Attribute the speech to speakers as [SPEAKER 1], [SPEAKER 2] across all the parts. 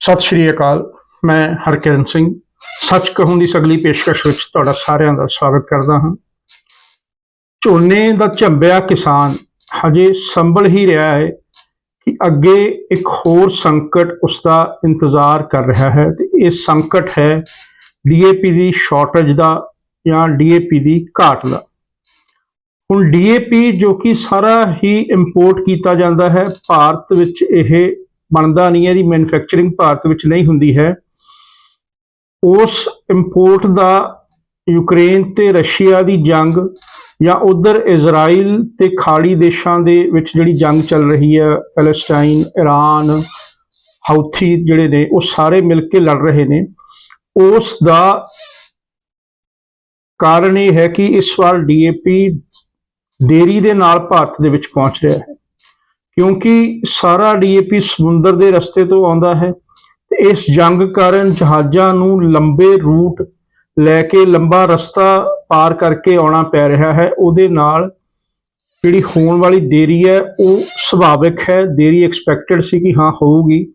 [SPEAKER 1] ਸਤਿ ਸ਼੍ਰੀ ਅਕਾਲ, ਮੈਂ ਹਰਕਿਰਨ ਸਿੰਘ। ਸੱਚ ਕਹੂੰ ਦੀ ਸਗਲੀ ਪੇਸ਼ਕਸ਼ ਵਿੱਚ ਤੁਹਾਡਾ ਸਾਰਿਆਂ ਦਾ ਸਵਾਗਤ ਕਰਦਾ ਹਾਂ। ਝੋਨੇ ਦਾ ਝੰਬਿਆ ਕਿਸਾਨ, ਹਜੇ ਸੰਭਲ ਹੀ ਰਿਹਾ ਹੈ ਕਿ ਅੱਗੇ ਇੱਕ ਹੋਰ ਸੰਕਟ ਉਸ ਦਾ ਇੰਤਜ਼ਾਰ ਕਰ ਰਿਹਾ ਹੈ ਤੇ ਇਹ ਸੰਕਟ ਹੈ ਡੀਏਪੀ ਦੀ ਸ਼ਾਰਟੇਜ ਦਾ ਜਾਂ ਡੀਏਪੀ ਦੀ ਘਾਟ ਦਾ। ਹੁਣ ਡੀਏਪੀ ਜੋ ਕਿ ਸਾਰਾ ਹੀ ਇੰਪੋਰਟ ਕੀਤਾ ਜਾਂਦਾ ਹੈ, ਭਾਰਤ ਵਿੱਚ ਇਹ ਬਣਦਾ ਨਹੀਂ ਹੈ ਦੀ ਮੈਨੂਫੈਕਚਰਿੰਗ ਭਾਰਤ ਵਿੱਚ ਨਹੀਂ ਹੁੰਦੀ ਹੈ। ਉਸ ਇੰਪੋਰਟ ਦਾ ਯੂਕਰੇਨ ਤੇ ਰਸ਼ੀਆ ਦੀ ਜੰਗ ਜਾਂ ਉਧਰ ਇਜ਼ਰਾਈਲ ਤੇ ਖਾੜੀ ਦੇਸ਼ਾਂ ਦੇ ਵਿੱਚ ਜਿਹੜੀ ਜੰਗ ਚੱਲ ਰਹੀ ਹੈ, ਪੈਲੇਸਟਾਈਨ ਈਰਾਨ ਹੌਥੀ ਜਿਹੜੇ ਨੇ, ਉਹ ਸਾਰੇ ਮਿਲ ਕੇ ਲੜ ਰਹੇ ਨੇ। ਉਸ ਦਾ ਕਾਰਨ ਇਹ ਹੈ ਕਿ ਇਸ ਵਾਰ ਡੀਏਪੀ ਦੇਰੀ ਦੇ ਨਾਲ ਭਾਰਤ ਦੇ ਵਿੱਚ ਪਹੁੰਚ ਰਿਹਾ ਹੈ। ਕਿਉਂਕਿ ਸਾਰਾ ਡੀਏਪੀ ਸਮੁੰਦਰ ਦੇ ਰਸਤੇ ਤੋਂ ਆਉਂਦਾ ਹੈ ਤੇ ਇਸ ਜੰਗ ਕਾਰਨ ਜਹਾਜ਼ਾਂ ਨੂੰ ਲੰਬੇ ਰੂਟ ਲੈ ਕੇ ਲੰਬਾ ਰਸਤਾ ਪਾਰ ਕਰਕੇ ਆਉਣਾ ਪੈ ਰਿਹਾ ਹੈ। ਉਹਦੇ ਨਾਲ ਜਿਹੜੀ ਹੋਣ ਵਾਲੀ ਦੇਰੀ ਹੈ, ਉਹ ਸੁਭਾਵਿਕ ਹੈ। ਦੇਰੀ ਐਕਸਪੈਕਟਡ ਸੀ ਕਿ ਹਾਂ, ਹੋਊਗੀ।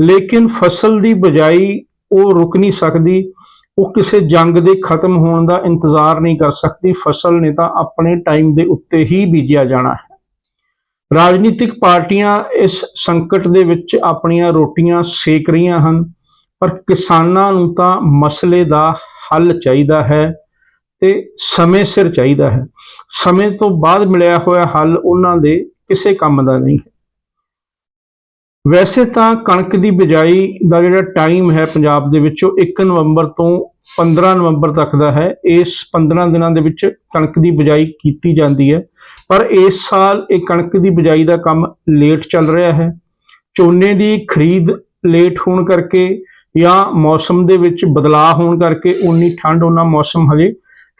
[SPEAKER 1] ਲੇਕਿਨ ਫਸਲ ਦੀ ਬਜਾਈ ਉਹ ਰੁਕ ਨਹੀਂ ਸਕਦੀ। ਉਹ ਕਿਸੇ ਜੰਗ ਦੇ ਖਤਮ ਹੋਣ ਦਾ ਇੰਤਜ਼ਾਰ ਨਹੀਂ ਕਰ ਸਕਦੀ। ਫਸਲ ਨੇ ਤਾਂ ਆਪਣੇ ਟਾਈਮ ਦੇ ਉੱਤੇ ਹੀ ਬੀਜਿਆ ਜਾਣਾ ਹੈ। ਰਾਜਨੀਤਿਕ ਪਾਰਟੀਆਂ ਇਸ ਸੰਕਟ ਦੇ ਵਿੱਚ ਆਪਣੀਆਂ ਰੋਟੀਆਂ ਸੇਕ ਰਹੀਆਂ ਹਨ, ਪਰ ਕਿਸਾਨਾਂ ਨੂੰ ਤਾਂ ਮਸਲੇ ਦਾ ਹੱਲ ਚਾਹੀਦਾ ਹੈ ਤੇ ਸਮੇਂ ਸਿਰ ਚਾਹੀਦਾ ਹੈ। ਸਮੇਂ ਤੋਂ ਬਾਅਦ ਮਿਲਿਆ ਹੋਇਆ ਹੱਲ ਉਹਨਾਂ ਦੇ ਕਿਸੇ ਕੰਮ ਦਾ ਨਹੀਂ ਹੈ। ਵੈਸੇ ਤਾਂ ਕਣਕ ਦੀ ਬਿਜਾਈ ਦਾ ਜਿਹੜਾ ਟਾਈਮ ਹੈ ਪੰਜਾਬ ਦੇ ਵਿੱਚ ਉਹ 1 ਨਵੰਬਰ ਤੋਂ 15 ਨਵੰਬਰ ਤੱਕ ਦਾ ਹੈ। ਇਸ 15 ਦਿਨਾਂ ਦੇ ਵਿੱਚ ਕਣਕ ਦੀ ਬਿਜਾਈ ਕੀਤੀ ਜਾਂਦੀ ਹੈ। ਪਰ ਇਸ ਸਾਲ ਇਹ ਕਣਕ ਦੀ ਬਿਜਾਈ ਦਾ ਕੰਮ ਲੇਟ ਚੱਲ ਰਿਹਾ ਹੈ। ਝੋਨੇ ਦੀ ਖਰੀਦ ਲੇਟ ਹੋਣ ਕਰਕੇ ਜਾਂ ਮੌਸਮ ਦੇ ਵਿੱਚ ਬਦਲਾਅ ਹੋਣ ਕਰਕੇ ਉਨੀ ਠੰਡ ਉਹਨਾਂ ਮੌਸਮ ਹਜੇ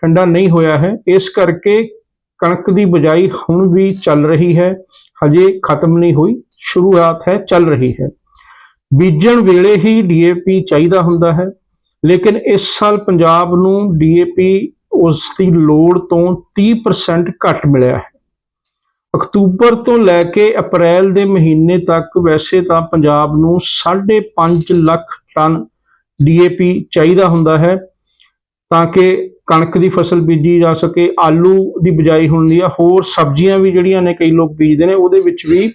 [SPEAKER 1] ਠੰਡਾ ਨਹੀਂ ਹੋਇਆ ਹੈ। ਇਸ ਕਰਕੇ ਕਣਕ ਦੀ ਬਿਜਾਈ ਹੁਣ ਵੀ ਚੱਲ ਰਹੀ ਹੈ। ਹਜੇ ਖਤਮ ਨਹੀਂ ਹੋਈ, ਸ਼ੁਰੂਆਤ ਹੈ, ਚੱਲ ਰਹੀ ਹੈ। ਬੀਜਣ ਵੇਲੇ ਹੀ ਡੀਏਪੀ ਚਾਹੀਦਾ ਹੁੰਦਾ ਹੈ। ਲੇਕਿਨ ਇਸ ਸਾਲ ਪੰਜਾਬ ਨੂੰ ਡੀਏਪੀ ਉਸ ਦੀ ਲੋੜ ਤੋਂ 30% ਘੱਟ ਮਿਲਿਆ ਹੈ। ਅਕਤੂਬਰ ਤੋਂ ਲੈ ਕੇ ਅਪ੍ਰੈਲ ਦੇ ਮਹੀਨੇ ਤੱਕ ਵੈਸੇ ਤਾਂ ਪੰਜਾਬ ਨੂੰ 5.5 ਲੱਖ ਟਨ ਡੀਏਪੀ ਚਾਹੀਦਾ ਹੁੰਦਾ ਹੈ ਤਾਂ ਕਿ ਕਣਕ ਦੀ ਫਸਲ ਬੀਜੀ ਜਾ ਸਕੇ, ਆਲੂ ਦੀ ਬਿਜਾਈ ਹੁੰਦੀ ਆ, ਹੋਰ ਸਬਜ਼ੀਆਂ ਵੀ ਜਿਹੜੀਆਂ ਨੇ ਕਈ ਲੋਕ ਬੀਜਦੇ ਨੇ, ਉਹਦੇ ਵਿੱਚ ਵੀ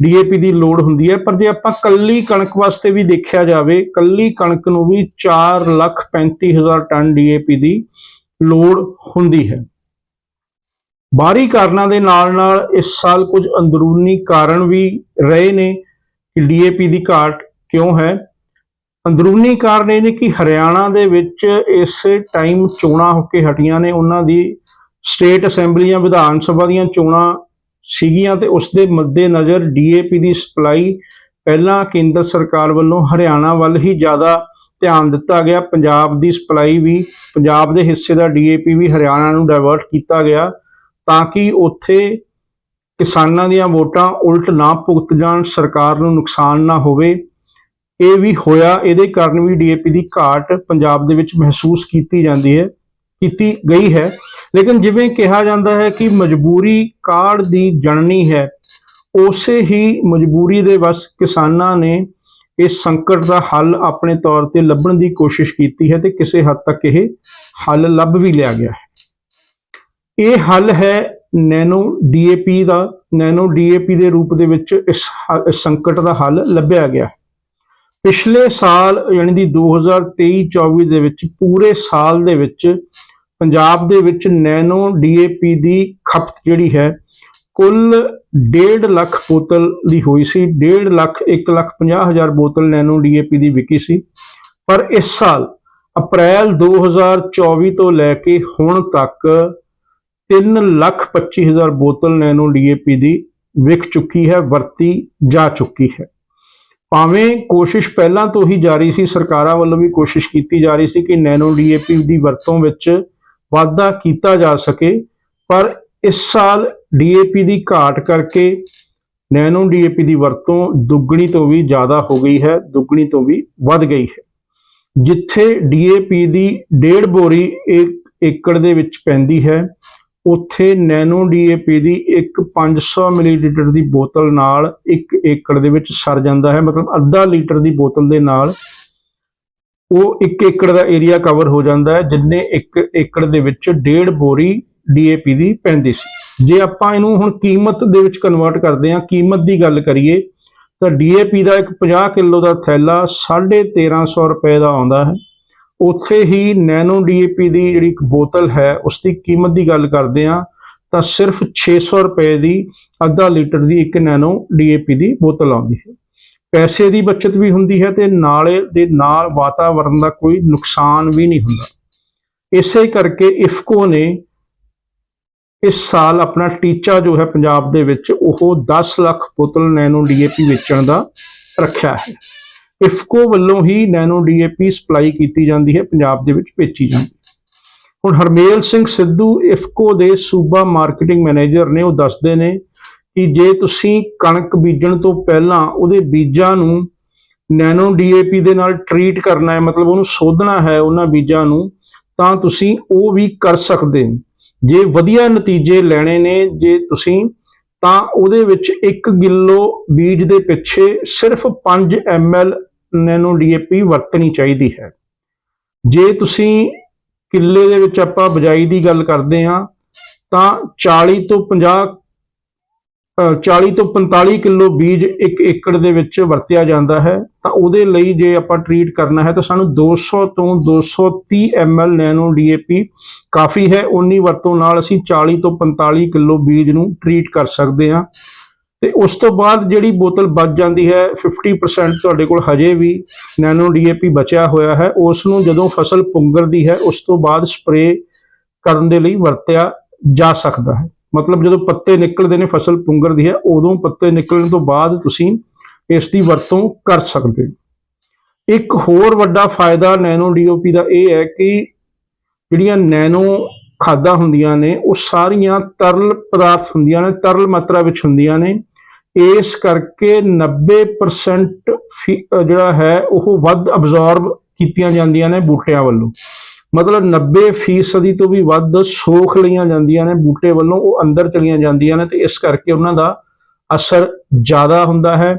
[SPEAKER 1] ਡੀਏਪੀ ਦੀ ਲੋੜ ਹੁੰਦੀ ਹੈ, ਪਰ ਜੇ ਆਪਾਂ ਕੱਲੀ ਕਣਕ ਵਾਸਤੇ ਵੀ ਦੇਖਿਆ ਜਾਵੇ, ਕੱਲੀ ਕਣਕ ਨੂੰ ਵੀ 435000 ਟਨ ਡੀਏਪੀ ਦੀ ਲੋੜ ਹੁੰਦੀ ਹੈ। ਬਾਹਰੀ ਕਾਰਨਾਂ ਦੇ ਨਾਲ ਨਾਲ ਇਸ ਸਾਲ ਕੁਝ ਅੰਦਰੂਨੀ ਕਾਰਨ ਵੀ ਰਹੇ ਨੇ ਕਿ ਡੀਏਪੀ ਦੀ ਘਾਟ ਕਿਉਂ ਹੈ। ਅੰਦਰੂਨੀ ਕਾਰਨ ਇਹ ਨੇ ਕਿ ਹਰਿਆਣਾ ਦੇ ਵਿੱਚ ਇਸ ਟਾਈਮ ਚੋਣਾਂ ਹੋ ਕੇ ਹਟੀਆਂ ਨੇ। ਉਹਨਾਂ ਦੀ ਸਟੇਟ ਅਸੈਂਬਲੀਆਂ, ਵਿਧਾਨ ਸਭਾ ਦੀਆਂ ਚੋਣਾਂ ਸੀਗੀਆਂ ਤੇ ਉਸ ਦੇ ਮੱਦੇ ਨਜ਼ਰ ਡੀਏਪੀ ਦੀ ਸਪਲਾਈ ਪਹਿਲਾਂ ਕੇਂਦਰ ਸਰਕਾਰ ਵੱਲੋਂ ਹਰਿਆਣਾ ਵੱਲ ਹੀ ਜ਼ਿਆਦਾ ਧਿਆਨ ਦਿੱਤਾ ਗਿਆ। ਪੰਜਾਬ ਦੀ ਸਪਲਾਈ ਵੀ, ਪੰਜਾਬ ਦੇ ਹਿੱਸੇ ਦਾ ਡੀਏਪੀ ਵੀ ਹਰਿਆਣਾ ਨੂੰ ਡਾਇਵਰਟ ਕੀਤਾ ਗਿਆ ਤਾਂ ਕਿ ਉੱਥੇ ਕਿਸਾਨਾਂ ਦੀਆਂ ਵੋਟਾਂ ਉਲਟ ਨਾ ਭੁਗਤ ਜਾਣ, ਸਰਕਾਰ ਨੂੰ ਨੁਕਸਾਨ ਨਾ ਹੋਵੇ। ਇਹ ਵੀ ਹੋਇਆ, ਇਹਦੇ ਕਾਰਨ ਵੀ ਡੀਏਪੀ ਦੀ ਘਾਟ ਪੰਜਾਬ ਦੇ ਵਿੱਚ ਮਹਿਸੂਸ ਕੀਤੀ ਜਾਂਦੀ ਹੈ। ਕੀਤੀ ਗਈ ਹੈ ਲੇਕਿਨ ਜਿਵੇਂ ਕਿਹਾ ਜਾਂਦਾ ਹੈ ਕਿ ਮਜਬੂਰੀ ਕਾੜ ਦੀ ਜਣਨੀ ਹੈ, ਉਸੇ ਹੀ ਮਜਬੂਰੀ ਦੇ ਵਸ ਕਿਸਾਨਾਂ ਨੇ ਇਸ ਸੰਕਟ ਦਾ ਹੱਲ ਆਪਣੇ ਤੌਰ ਤੇ ਲੱਭਣ ਦੀ ਕੋਸ਼ਿਸ਼ ਕੀਤੀ ਹੈ ਤੇ ਕਿਸੇ ਹੱਦ ਤੱਕ ਇਹ ਹੱਲ ਲੱਭ ਵੀ ਲਿਆ ਗਿਆ ਹੈ ਇਹ ਹੱਲ ਹੈ ਨੈਨੋ ਡੀਏਪੀ ਦਾ, ਨੈਨੋ ਡੀਏਪੀ ਦੇ ਰੂਪ ਦੇ ਵਿੱਚ ਇਸ ਹ- ਸੰਕਟ ਦਾ ਹੱਲ ਲੱਭਿਆ ਗਿਆ ਹੈ। ਪਿਛਲੇ ਸਾਲ, ਯਾਨੀ ਦੀ 2023-24 ਦੇ ਵਿੱਚ, ਪੂਰੇ ਸਾਲ ਦੇ ਵਿੱਚ ਪੰਜਾਬ ਦੇ ਵਿੱਚ ਨੈਨੋ ਡੀਏਪੀ ਦੀ ਖਪਤ ਜਿਹੜੀ ਹੈ, ਕੁੱਲ 1.5 ਲੱਖ ਬੋਤਲ ਦੀ ਹੋਈ ਸੀ। 1.5 ਲੱਖ 1 ਲੱਖ 50 ਹਜ਼ਾਰ ਬੋਤਲ ਨੈਨੋ ਡੀਏਪੀ ਦੀ ਵਿਕੀ ਸੀ। ਪਰ ਇਸ ਸਾਲ, ਅਪ੍ਰੈਲ 2024 ਤੋਂ ਲੈ ਕੇ ਹੁਣ ਤੱਕ 3 ਲੱਖ 25 ਹਜ਼ਾਰ ਬੋਤਲ ਨੈਨੋ ਡੀਏਪੀ ਦੀ ਵਿਕ ਚੁੱਕੀ ਹੈ, ਵਰਤੀ ਜਾ ਚੁੱਕੀ ਹੈ। ਭਾਵੇਂ ਕੋਸ਼ਿਸ਼ ਪਹਿਲਾਂ ਤੋਂ ਹੀ ਜਾਰੀ ਸੀ, ਸਰਕਾਰਾਂ ਵੱਲੋਂ ਵੀ ਕੋਸ਼ਿਸ਼ ਕੀਤੀ ਜਾ ਰਹੀ ਸੀ ਕਿ ਨੈਨੋ ਡੀਏਪੀ ਦੀ ਵਰਤੋਂ ਵਿੱਚ ਵਾਧਾ ਕੀਤਾ ਜਾ ਸਕੇ, ਪਰ ਇਸ ਸਾਲ ਡੀਏਪੀ ਦੀ ਘਾਟ ਕਰਕੇ ਨੈਨੋ ਡੀਏਪੀ ਦੀ ਵਰਤੋਂ ਦੁੱਗਣੀ ਤੋਂ ਵੀ ਜ਼ਿਆਦਾ ਹੋ ਗਈ ਹੈ, ਦੁੱਗਣੀ ਤੋਂ ਵੀ ਵੱਧ ਗਈ ਹੈ। ਜਿੱਥੇ ਡੀਏਪੀ ਦੀ ਡੇਢ ਬੋਰੀ ਇੱਕ ਏਕੜ ਦੇ ਵਿੱਚ ਪੈਂਦੀ ਹੈ, ਉੱਥੇ ਨੈਨੋ ਡੀਏਪੀ ਦੀ ਇੱਕ 500 ਮਿਲੀਲੀਟਰ ਦੀ ਬੋਤਲ ਨਾਲ 1 ਏਕੜ ਦੇ ਵਿੱਚ ਸਰ ਜਾਂਦਾ ਹੈ, ਮਤਲਬ ਅੱਧਾ ਲੀਟਰ ਦੀ ਬੋਤਲ ਦੇ ਨਾਲ ਉਹ 1 ਏਕੜ ਦਾ ਏਰੀਆ ਕਵਰ ਹੋ ਜਾਂਦਾ ਹੈ, ਜਿੰਨੇ 1 ਏਕੜ ਦੇ ਵਿੱਚ ਡੇਢ ਬੋਰੀ ਡੀਏਪੀ ਦੀ ਪੈਂਦੀ ਸੀ। ਜੇ ਆਪਾਂ ਇਹਨੂੰ ਹੁਣ ਕੀਮਤ ਦੇ ਵਿੱਚ ਕਨਵਰਟ ਕਰਦੇ ਹਾਂ, ਕੀਮਤ ਦੀ ਗੱਲ ਕਰੀਏ, ਤਾਂ ਡੀਏਪੀ ਦਾ ਇੱਕ 50 ਕਿਲੋ ਦਾ ਥੈਲਾ 1350 ਰੁਪਏ ਦਾ ਆਉਂਦਾ ਹੈ। ਉੱਥੇ ਹੀ ਨੈਨੋ ਡੀਏਪੀ ਦੀ ਜਿਹੜੀ ਇੱਕ ਬੋਤਲ ਹੈ ਉਸ ਦੀ ਕੀਮਤ ਦੀ ਗੱਲ ਕਰਦੇ ਹਾਂ, ਤਾਂ ਸਿਰਫ 600 ਰੁਪਏ ਦੀ ਅੱਧਾ ਲੀਟਰ ਦੀ ਇੱਕ ਨੈਨੋ ਡੀਏਪੀ ਦੀ ਬੋਤਲ ਆਉਂਦੀ ਹੈ। ਪੈਸੇ ਦੀ ਬਚਤ ਵੀ ਹੁੰਦੀ ਹੈ ਤੇ ਨਾਲੇ ਦੇ ਨਾਲ ਵਾਤਾਵਰਣ ਦਾ ਕੋਈ ਨੁਕਸਾਨ ਵੀ ਨਹੀਂ ਹੁੰਦਾ। ਇਸੇ ਕਰਕੇ ਇਫਕੋ ਨੇ ਇਸ ਸਾਲ ਆਪਣਾ ਟੀਚਾ ਜੋ ਹੈ ਪੰਜਾਬ ਦੇ ਵਿੱਚ, ਉਹ 10 ਲੱਖ ਬੋਤਲ ਨੈਨੋ ਡੀਏਪੀ ਵੇਚਣ ਦਾ ਰੱਖਿਆ ਹੈ। ਇਫਕੋ ਵੱਲੋਂ ਹੀ ਨੈਨੋ ਡੀਏਪੀ ਸਪਲਾਈ ਕੀਤੀ ਜਾਂਦੀ ਹੈ, ਪੰਜਾਬ ਦੇ ਵਿੱਚ ਵੇਚੀ ਜਾਂਦੀ ਹੁਣ ਹਰਮੇਲ ਸਿੰਘ ਸਿੱਧੂ ਇਫਕੋ ਦੇ ਸੂਬਾ ਮਾਰਕੀਟਿੰਗ ਮੈਨੇਜਰ ਨੇ, ਉਹ ਦੱਸਦੇ ਨੇ ਕਿ ਜੇ ਤੁਸੀਂ ਕਣਕ ਬੀਜਣ ਤੋਂ ਪਹਿਲਾਂ ਉਹਦੇ ਬੀਜਾਂ ਨੂੰ ਨੈਨੋ ਡੀਏਪੀ ਦੇ ਨਾਲ ਟਰੀਟ ਕਰਨਾ ਹੈ, ਮਤਲਬ ਉਹਨੂੰ ਸੋਧਣਾ ਹੈ ਉਹਨਾਂ ਬੀਜਾਂ ਨੂੰ, ਤਾਂ ਤੁਸੀਂ ਉਹ ਵੀ ਕਰ ਸਕਦੇ ਜੇ ਵਧੀਆ ਨਤੀਜੇ ਲੈਣੇ ਨੇ ਜੇ ਤੁਸੀਂ, ਤਾਂ ਉਹਦੇ ਵਿੱਚ 1 ਕਿਲੋ ਬੀਜ ਦੇ ਪਿੱਛੇ ਸਿਰਫ 5 ml ਨੈਨੋ ਡੀਏਪੀ ਵਰਤਣੀ ਚਾਹੀਦੀ ਹੈ। ਜੇ ਤੁਸੀਂ ਕਿੱਲੇ ਦੇ ਵਿੱਚ ਆਪਾਂ ਬਜਾਈ ਦੀ ਗੱਲ ਕਰਦੇ ਹਾਂ, ਤਾਂ 40 ਤੋਂ 50 40 ਤੋਂ 45 ਕਿਲੋ ਬੀਜ ਇੱਕ ਏਕੜ ਦੇ ਵਿੱਚ ਵਰਤਿਆ ਜਾਂਦਾ ਹੈ, ਤਾਂ ਉਹਦੇ ਲਈ ਜੇ ਆਪਾਂ ਟਰੀਟ ਕਰਨਾ ਹੈ ਤਾਂ ਸਾਨੂੰ 200 ਤੋਂ 230 ml ਨੈਨੋ ਡੀਏਪੀ ਕਾਫੀ ਹੈ ਉਨੀ ਵਰਤੋਂ ਨਾਲ ਅਸੀਂ 40 ਤੋਂ 45 ਕਿਲੋ ਬੀਜ ਨੂੰ ਟਰੀਟ ਕਰ ਸਕਦੇ ਹਾਂ। ਤੇ ਉਸ ਤੋਂ ਬਾਅਦ ਜਿਹੜੀ ਬੋਤਲ ਬਚ ਜਾਂਦੀ ਹੈ 50% ਤੁਹਾਡੇ ਕੋਲ ਹਜੇ ਵੀ ਨੈਨੋ ਡੀਏਪੀ ਬਚਿਆ ਹੋਇਆ ਹੈ, ਉਸ ਨੂੰ ਜਦੋਂ ਫਸਲ ਪੁੰਗਰਦੀ ਹੈ, ਉਸ ਤੋਂ ਬਾਅਦ ਸਪਰੇਅ ਕਰਨ ਦੇ ਲਈ ਵਰਤਿਆ ਜਾ ਸਕਦਾ ਹੈ। ਮਤਲਬ ਜਦੋਂ ਪੱਤੇ ਨਿਕਲਦੇ ਨੇ ਫਸਲ ਪੁੰਗਰਦੀ ਹੈ, ਉਦੋਂ ਪੱਤੇ ਨਿਕਲਣ ਤੋਂ ਬਾਅਦ ਤੁਸੀਂ ਇਸ ਦੀ ਵਰਤੋਂ ਕਰ ਸਕਦੇ ਹੋ। ਇੱਕ ਹੋਰ ਵੱਡਾ ਫਾਇਦਾ ਨੈਨੋ ਡੀਓਪੀ ਦਾ ਇਹ ਹੈ ਕਿ ਜਿਹੜੀਆਂ ਨੈਨੋ ਖਾਦਾਂ ਹੁੰਦੀਆਂ ਨੇ, ਉਹ ਸਾਰੀਆਂ ਤਰਲ ਪਦਾਰਥ ਹੁੰਦੀਆਂ ਨੇ, ਤਰਲ ਮਾਤਰਾ ਵਿੱਚ ਹੁੰਦੀਆਂ ਨੇ। ਇਸ ਕਰਕੇ 90% ਫੀ- ਜਿਹੜਾ ਹੈ, ਉਹ ਵੱਧ ਅਬਜ਼ੌਰਬ ਕੀਤੀਆਂ ਜਾਂਦੀਆਂ ਨੇ ਬੂਟਿਆਂ ਵੱਲੋਂ। ਮਤਲਬ 90% ਫੀਸਦੀ ਤੋਂ ਵੀ ਵੱਧ ਸੋਖ ਲਈਆਂ ਜਾਂਦੀਆਂ ਨੇ ਬੂਟੇ ਵੱਲੋਂ, ਉਹ ਅੰਦਰ ਚਲੀਆਂ ਜਾਂਦੀਆਂ ਨੇ ਤੇ ਇਸ ਕਰਕੇ ਉਹਨਾਂ ਦਾ ਅਸਰ ਜ਼ਿਆਦਾ ਹੁੰਦਾ ਹੈ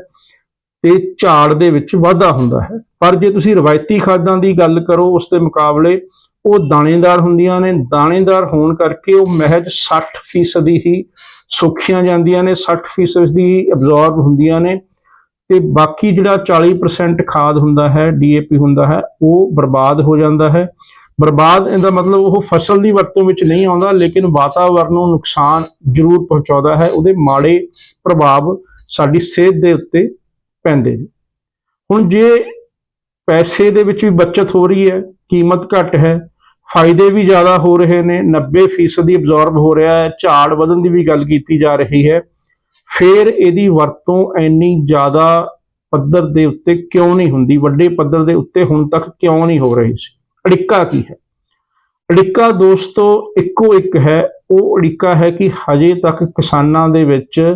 [SPEAKER 1] ਤੇ ਝਾੜ ਦੇ ਵਿੱਚ ਵਾਧਾ ਹੁੰਦਾ ਹੈ। ਪਰ ਜੇ ਤੁਸੀਂ ਰਵਾਇਤੀ ਖਾਦਾਂ ਦੀ ਗੱਲ ਕਰੋ, ਉਸ ਦੇ ਮੁਕਾਬਲੇ ਉਹ ਦਾਣੇਦਾਰ ਹੁੰਦੀਆਂ ਨੇ। ਦਾਣੇਦਾਰ ਹੋਣ ਕਰਕੇ ਉਹ ਮਹਿਜ 60% ਫੀਸਦੀ ਹੀ ਸੁੱਕੀਆਂ ਜਾਂਦੀਆਂ ਨੇ 60% ਫੀਸਦੀ ਹੀ ਅਬਜ਼ੌਰਬ ਹੁੰਦੀਆਂ ਨੇ ਤੇ ਬਾਕੀ ਜਿਹੜਾ 40% ਖਾਦ ਹੁੰਦਾ ਹੈ ਡੀਏਪੀ ਹੁੰਦਾ ਹੈ, ਉਹ ਬਰਬਾਦ ਹੋ ਜਾਂਦਾ ਹੈ। ਬਰਬਾਦ, ਇਹਦਾ ਮਤਲਬ ਉਹ ਫਸਲ ਦੀ ਵਰਤੋਂ ਵਿੱਚ ਨਹੀਂ ਆਉਂਦਾ, ਲੇਕਿਨ ਵਾਤਾਵਰਨ ਨੂੰ ਨੁਕਸਾਨ ਜ਼ਰੂਰ ਪਹੁੰਚਾਉਂਦਾ ਹੈ। ਉਹਦੇ ਮਾੜੇ ਪ੍ਰਭਾਵ ਸਾਡੀ ਸਿਹਤ ਦੇ ਉੱਤੇ ਪੈਂਦੇ ਨੇ। ਹੁਣ ਜੇ ਪੈਸੇ ਦੇ ਵਿੱਚ ਵੀ ਬਚਤ ਹੋ ਰਹੀ ਹੈ, ਕੀਮਤ ਘੱਟ ਹੈ, ਫਾਇਦੇ ਵੀ ਜ਼ਿਆਦਾ ਹੋ ਰਹੇ ਨੇ 90% ਦੀ ਅਬਜ਼ੌਰਬ ਹੋ ਰਿਹਾ ਹੈ, ਝਾੜ ਵਧਣ ਦੀ ਵੀ ਗੱਲ ਕੀਤੀ ਜਾ ਰਹੀ ਹੈ, ਫਿਰ ਇਹਦੀ ਵਰਤੋਂ ਇੰਨੀ ਜ਼ਿਆਦਾ ਪੱਧਰ ਦੇ ਉੱਤੇ ਕਿਉਂ ਨਹੀਂ ਹੁੰਦੀ? ਵੱਡੇ ਪੱਧਰ ਦੇ ਉੱਤੇ ਹੁਣ ਤੱਕ ਕਿਉਂ ਨਹੀਂ ਹੋ ਰਹੀ ਸੀ? ਅੜਿੱਕਾ ਕੀ ਹੈ? ਅੜਿੱਕਾ ਦੋਸਤੋ, ਇੱਕੋ ਇੱਕ ਹੈ। ਉਹ ਅੜਿੱਕਾ ਹੈ ਕਿ ਹਜੇ ਤੱਕ ਕਿਸਾਨਾਂ ਦੇ ਵਿੱਚ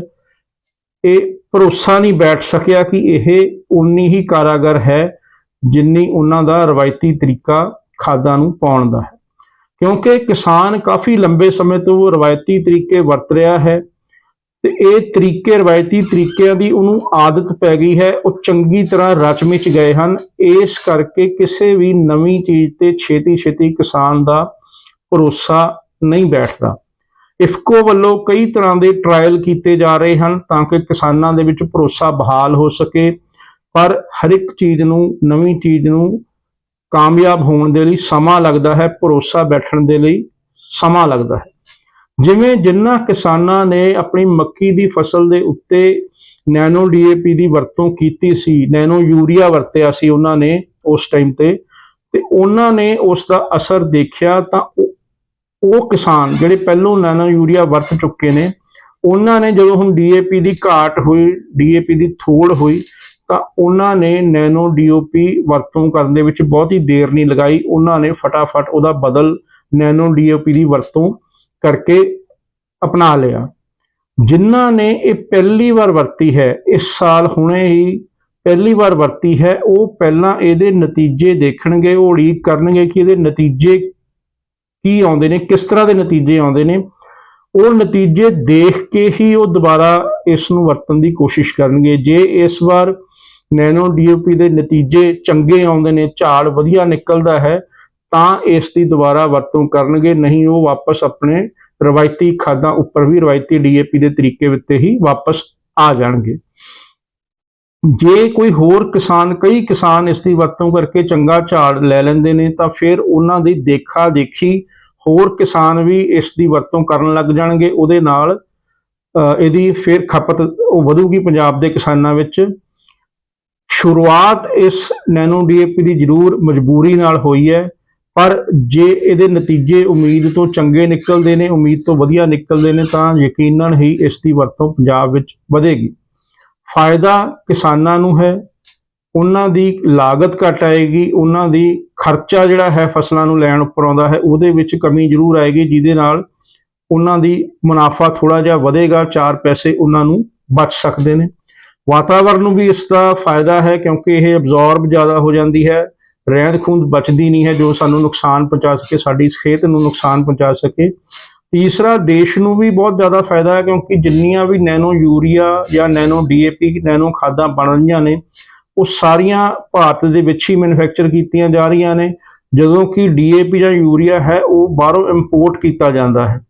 [SPEAKER 1] ਇਹ ਭਰੋਸਾ ਨਹੀਂ ਬੈਠ ਸਕਿਆ ਕਿ ਇਹ ਉਨੀ ਹੀ ਕਾਰਾਗਰ ਹੈ ਜਿੰਨੀ ਉਹਨਾਂ ਦਾ ਰਵਾਇਤੀ ਤਰੀਕਾ ਖਾਦਾਂ ਨੂੰ ਪਾਉਣ ਦਾ ਹੈ। ਕਿਉਂਕਿ ਕਿਸਾਨ ਕਾਫੀ ਲੰਬੇ ਸਮੇਂ ਤੋਂ ਰਵਾਇਤੀ ਤਰੀਕੇ ਵਰਤ ਰਿਹਾ ਹੈ। ਤੇ ਇਹ ਤਰੀਕੇ, ਰਵਾਇਤੀ ਤਰੀਕਿਆਂ ਦੀ ਉਹਨੂੰ ਆਦਤ ਪੈ ਗਈ ਹੈ। ਉਹ ਚੰਗੀ ਤਰ੍ਹਾਂ ਰਚ ਮਿਚ ਗਏ ਹਨ। ਇਸ ਕਰਕੇ ਕਿਸੇ ਵੀ ਨਵੀਂ ਚੀਜ਼ ਤੇ ਛੇਤੀ ਛੇਤੀ ਕਿਸਾਨ ਦਾ ਭਰੋਸਾ ਨਹੀਂ ਬੈਠਦਾ। ਇਫਕੋ ਵੱਲੋਂ ਕਈ ਤਰ੍ਹਾਂ ਦੇ ਟ੍ਰਾਇਲ ਕੀਤੇ ਜਾ ਰਹੇ ਹਨ ਤਾਂ ਕਿ ਕਿਸਾਨਾਂ ਦੇ ਵਿੱਚ ਭਰੋਸਾ ਬਹਾਲ ਹੋ ਸਕੇ। ਪਰ ਹਰ ਇੱਕ ਚੀਜ਼ ਨੂੰ, ਨਵੀਂ ਚੀਜ਼ ਨੂੰ ਕਾਮਯਾਬ ਹੋਣ ਦੇ ਲਈ ਸਮਾਂ ਲੱਗਦਾ ਹੈ। ਭਰੋਸਾ ਬੈਠਣ ਦੇ ਲਈ ਸਮਾਂ ਲੱਗਦਾ ਹੈ। ਜਿਵੇਂ ਜਿੰਨਾ ਕਿਸਾਨਾਂ ਨੇ ਆਪਣੀ ਮੱਕੀ ਦੀ ਫਸਲ ਦੇ ਉੱਤੇ ਨੈਨੋ ਡੀਏਪੀ ਦੀ ਵਰਤੋਂ ਕੀਤੀ ਸੀ, ਨੈਨੋ ਯੂਰੀਆ ਵਰਤਿਆ ਸੀ ਉਹਨਾਂ ਨੇ ਉਸ ਟਾਈਮ ਤੇ ਤੇ ਉਹਨਾਂ ਨੇ ਉਸ ਦਾ ਅਸਰ ਦੇਖਿਆ ਤਾਂ ਉਹ ਕਿਸਾਨ ਜਿਹੜੇ ਪਹਿਲੋਂ ਨੈਨੋ ਯੂਰੀਆ ਵਰਤ ਚੁੱਕੇ ਨੇ, ਉਹਨਾਂ ਨੇ ਜਦੋਂ ਹੁਣ ਡੀਏਪੀ ਦੀ ਘਾਟ ਹੋਈ ਡੀਏਪੀ ਦੀ ਥੋੜ ਹੋਈ, ਤਾਂ ਉਹਨਾਂ ਨੇ ਨੈਨੋ ਡੀਓਪੀ ਵਰਤੋਂ ਕਰਨ ਦੇ ਵਿੱਚ ਬਹੁਤੀ ਦੇਰ ਨਹੀਂ ਲਗਾਈ, ਉਹਨਾਂ ਨੇ ਫਟਾਫਟ ਉਹਦਾ ਬਦਲ ਨੈਨੋ ਡੀਓਪੀ ਦੀ ਵਰਤੋਂ ਕਰਕੇ ਅਪਣਾ ਲਿਆ। ਜਿਨ੍ਹਾਂ ਨੇ ਇਹ ਪਹਿਲੀ ਵਾਰ ਵਰਤੀ ਹੈ, ਇਸ ਸਾਲ ਹੁਣੇ ਹੀ ਪਹਿਲੀ ਵਾਰ ਵਰਤੀ ਹੈ, ਉਹ ਪਹਿਲਾਂ ਇਹਦੇ ਨਤੀਜੇ ਦੇਖਣਗੇ, ਉਹ ਉਡੀਕ ਕਰਨਗੇ ਕਿ ਇਹਦੇ ਨਤੀਜੇ ਕੀ ਆਉਂਦੇ ਨੇ, ਕਿਸ ਤਰ੍ਹਾਂ ਦੇ ਨਤੀਜੇ ਆਉਂਦੇ ਨੇ। ਉਹ ਨਤੀਜੇ ਦੇਖ ਕੇ ਹੀ ਉਹ ਦੁਬਾਰਾ ਇਸ ਨੂੰ ਵਰਤਣ ਦੀ ਕੋਸ਼ਿਸ਼ ਕਰਨਗੇ। ਜੇ ਇਸ ਵਾਰ ਨੈਨੋ ਡੀਓਪੀ ਦੇ ਨਤੀਜੇ ਚੰਗੇ ਆਉਂਦੇ ਨੇ, ਝਾੜ ਵਧੀਆ ਨਿਕਲਦਾ ਹੈ ਤਾਂ ਇਸ ਦੀ ਦੁਬਾਰਾ ਵਰਤੋਂ ਕਰਨਗੇ। ਨਹੀਂ ਉਹ ਵਾਪਸ ਆਪਣੇ ਰਵਾਇਤੀ ਖਾਦਾਂ ਉੱਪਰ ਵੀ ਰਵਾਇਤੀ ਡੀਏਪੀ ਦੇ ਤਰੀਕੇ ਉੱਤੇ ਹੀ ਵਾਪਸ ਆ ਜਾਣਗੇ। ਜੇ ਕੋਈ ਹੋਰ ਕਿਸਾਨ ਕਈ ਕਿਸਾਨ ਇਸ ਦੀ ਵਰਤੋਂ ਕਰਕੇ ਚੰਗਾ ਝਾੜ ਲੈ ਲੈਂਦੇ ਨੇ ਤਾਂ ਫਿਰ ਉਹਨਾਂ ਦੀ ਦੇਖਾ ਦੇਖੀ ਹੋਰ ਕਿਸਾਨ ਵੀ ਇਸ ਦੀ ਵਰਤੋਂ ਕਰਨ ਲੱਗ ਜਾਣਗੇ। ਉਹਦੇ ਨਾਲ ਅ, ਇਹਦੀ ਫਿਰ ਖਪਤ ਉਹ ਵਧੂਗੀ ਪੰਜਾਬ ਦੇ ਕਿਸਾਨਾਂ ਵਿੱਚ। ਸ਼ੁਰੂਆਤ ਇਸ ਨੈਨੋ ਡੀਏਪੀ ਦੀ ਜ਼ਰੂਰ ਮਜਬੂਰੀ ਨਾਲ ਹੋਈ ਹੈ। ਪਰ ਜੇ ਇਹਦੇ ਨਤੀਜੇ ਉਮੀਦ ਤੋਂ ਚੰਗੇ ਨਿਕਲਦੇ ਨੇ, ਉਮੀਦ ਤੋਂ ਵਧੀਆ ਨਿਕਲਦੇ ਨੇ, ਤਾਂ ਯਕੀਨਨ ਹੀ ਇਸ ਦੀ ਵਰਤੋਂ ਪੰਜਾਬ ਵਿੱਚ ਵਧੇਗੀ। ਫਾਇਦਾ ਕਿਸਾਨਾਂ ਨੂੰ ਹੈ, ਉਹਨਾਂ ਦੀ ਲਾਗਤ ਘਟ ਆਏਗੀ, ਉਹਨਾਂ ਦੀ ਖਰਚਾ ਜਿਹੜਾ ਹੈ ਫਸਲਾਂ ਨੂੰ ਲੈਣ ਉੱਪਰ ਆਉਂਦਾ ਹੈ, ਉਹਦੇ ਵਿੱਚ ਕਮੀ ਜ਼ਰੂਰ ਆਏਗੀ, ਜਿਹਦੇ ਨਾਲ ਉਹਨਾਂ ਦੀ ਮੁਨਾਫਾ ਥੋੜਾ ਜਿਹਾ ਵਧੇਗਾ, ਚਾਰ ਪੈਸੇ ਉਹਨਾਂ ਨੂੰ ਬਚ ਸਕਦੇ ਨੇ। ਵਾਤਾਵਰਣ ਨੂੰ ਵੀ ਇਸ ਦਾ ਫਾਇਦਾ ਹੈ, ਕਿਉਂਕਿ ਇਹ ਅਬਜ਼ੌਰਬ ਜ਼ਿਆਦਾ ਹੋ ਜਾਂਦੀ ਹੈ। ਰਹਿੰਦ ਖੂੰਦ ਬਚਦੀ ਨਹੀਂ ਹੈ, ਜੋ ਸਾਨੂੰ ਨੁਕਸਾਨ ਪਹੁੰਚਾ ਸਕੇ, ਸਾਡੀ ਸਿਹਤ ਨੂੰ ਨੁਕਸਾਨ ਪਹੁੰਚਾ ਸਕੇ। ਤੀਸਰਾ, ਦੇਸ਼ ਨੂੰ ਵੀ ਬਹੁਤ ਜ਼ਿਆਦਾ ਫਾਇਦਾ ਹੈ, ਕਿਉਂਕਿ ਜਿੰਨੀਆਂ ਵੀ ਨੈਨੋ ਯੂਰੀਆ ਜਾਂ ਨੈਨੋ ਡੀਏਪੀ, ਨੈਨੋ ਖਾਦਾਂ ਬਣ ਰਹੀਆਂ ਨੇ, ਉਹ ਸਾਰੀਆਂ ਭਾਰਤ ਦੇ ਵਿੱਚ ਹੀ ਮੈਨੂਫੈਕਚਰ ਕੀਤੀਆਂ ਜਾ ਰਹੀਆਂ ਨੇ। ਜਦੋਂ ਕਿ ਡੀਏਪੀ ਜਾਂ ਯੂਰੀਆ ਹੈ, ਉਹ ਬਾਹਰੋਂ ਇੰਪੋਰਟ ਕੀਤਾ ਜਾਂਦਾ ਹੈ।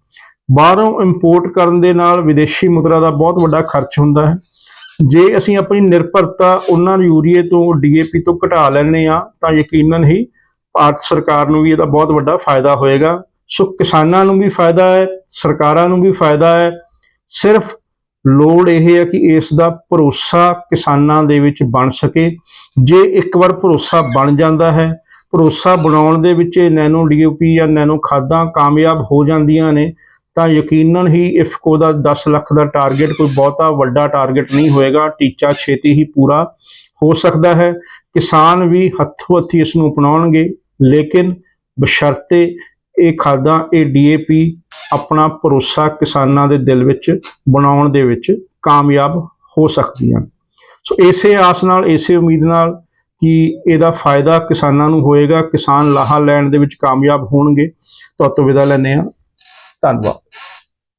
[SPEAKER 1] ਬਾਹਰੋਂ ਇੰਪੋਰਟ ਕਰਨ ਦੇ ਨਾਲ ਵਿਦੇਸ਼ੀ ਮੁਦਰਾ ਦਾ ਬਹੁਤ ਵੱਡਾ ਖਰਚ ਹੁੰਦਾ ਹੈ। ਜੇ ਅਸੀਂ ਆਪਣੀ ਨਿਰਭਰਤਾ ਉਹਨਾਂ ਯੂਰੀਏ ਤੋਂ ਡੀਏਪੀ ਤੋਂ ਘਟਾ ਲੈਣੇ ਆ ਤਾਂ ਯਕੀਨਨ ਹੀ ਭਾਰਤ ਸਰਕਾਰ ਨੂੰ ਵੀ ਇਹਦਾ ਬਹੁਤ ਵੱਡਾ ਫਾਇਦਾ ਹੋਏਗਾ। ਸੋ ਕਿਸਾਨਾਂ ਨੂੰ ਵੀ ਫਾਇਦਾ ਹੈ, ਸਰਕਾਰਾਂ ਨੂੰ ਵੀ ਫਾਇਦਾ ਹੈ। ਸਿਰਫ ਲੋੜ ਇਹ ਹੈ ਕਿ ਇਸ ਦਾ ਭਰੋਸਾ ਕਿਸਾਨਾਂ ਦੇ ਵਿੱਚ ਬਣ ਸਕੇ। ਜੇ ਇੱਕ ਵਾਰ ਭਰੋਸਾ ਬਣ ਜਾਂਦਾ ਹੈ, ਭਰੋਸਾ ਬਣਾਉਣ ਦੇ ਵਿੱਚ ਇਹ ਨੈਨੋ ਡੀਓਪੀ ਜਾਂ ਨੈਨੋ ਖਾਦਾਂ ਕਾਮਯਾਬ ਹੋ ਜਾਂਦੀਆਂ ਨੇ ਤਾਂ ਯਕੀਨਨ ਹੀ ਇਫਕੋ ਦਾ 10 ਲੱਖ ਦਾ ਟਾਰਗੇਟ ਕੋਈ ਬਹੁਤਾ ਵੱਡਾ ਟਾਰਗੇਟ ਨਹੀਂ ਹੋਏਗਾ, ਟੀਚਾ ਛੇਤੀ ਹੀ ਪੂਰਾ ਹੋ ਸਕਦਾ ਹੈ। ਕਿਸਾਨ ਵੀ ਹੱਥੋਂ ਹੱਥੀ ਇਸ ਨੂੰ ਅਪਣਾਉਣਗੇ, ਲੇਕਿਨ ਬਸ਼ਰਤੇ ਇਹ ਖਾਦਾਂ, ਇਹ ਡੀਏਪੀ ਆਪਣਾ ਭਰੋਸਾ ਕਿਸਾਨਾਂ ਦੇ ਦਿਲ ਵਿੱਚ ਬਣਾਉਣ ਦੇ ਵਿੱਚ ਕਾਮਯਾਬ ਹੋ ਸਕਦੀਆਂ। ਸੋ ਇਸੇ ਆਸ ਨਾਲ, ਇਸੇ ਉਮੀਦ ਨਾਲ ਕਿ ਇਹਦਾ ਫਾਇਦਾ ਕਿਸਾਨਾਂ ਨੂੰ ਹੋਏਗਾ। ਕਿਸਾਨ ਲਾਹਾ ਲੈਣ ਦੇ ਵਿੱਚ ਕਾਮਯਾਬ ਹੋਣਗੇ। ਤੁਹਾਡੇ ਤੋਂ ਵਿਦਾ ਲੈਂਦੇ ਹਾਂ। ਧੰਨਵਾਦ